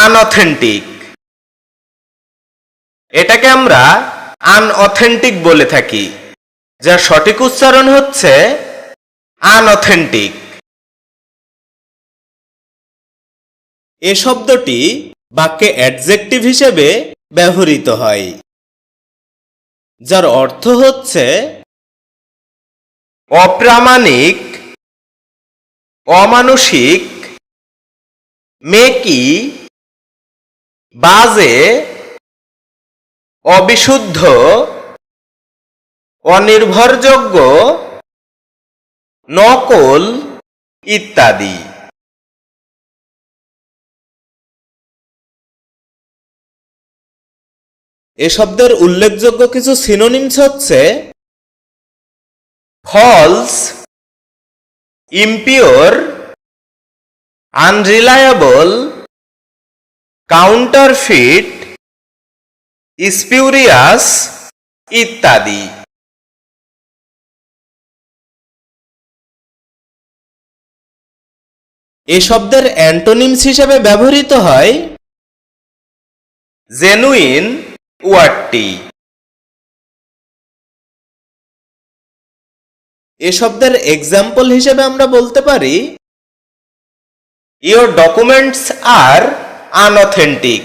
Unauthentic এটাকে আমরা unauthentic বলে থাকি, যার সঠিক উচ্চারণ হচ্ছে আনঅথেন্টিক এ শব্দটি বাক্যে অ্যাডজেক্টিভ হিসেবে ব্যবহৃত হয়, যার অর্থ হচ্ছে অপ্রামাণিক অমানসিক মেকি বাজে অবিশুদ্ধ অনির্ভরযোগ্য নকল ইত্যাদি। এ শব্দের উল্লেখযোগ্য কিছু সিনোনিমস হচ্ছে false impure unreliable counterfeit spurious ইত্যাদি। এ শব্দের অ্যান্টোনিমস হিসেবে ব্যবহৃত হয় জেনুইন ওয়ার্ডটি। এ শব্দের এক্সাম্পল হিসেবে আমরা বলতে পারি ইওর ডকুমেন্টস আর আনঅথেন্টিক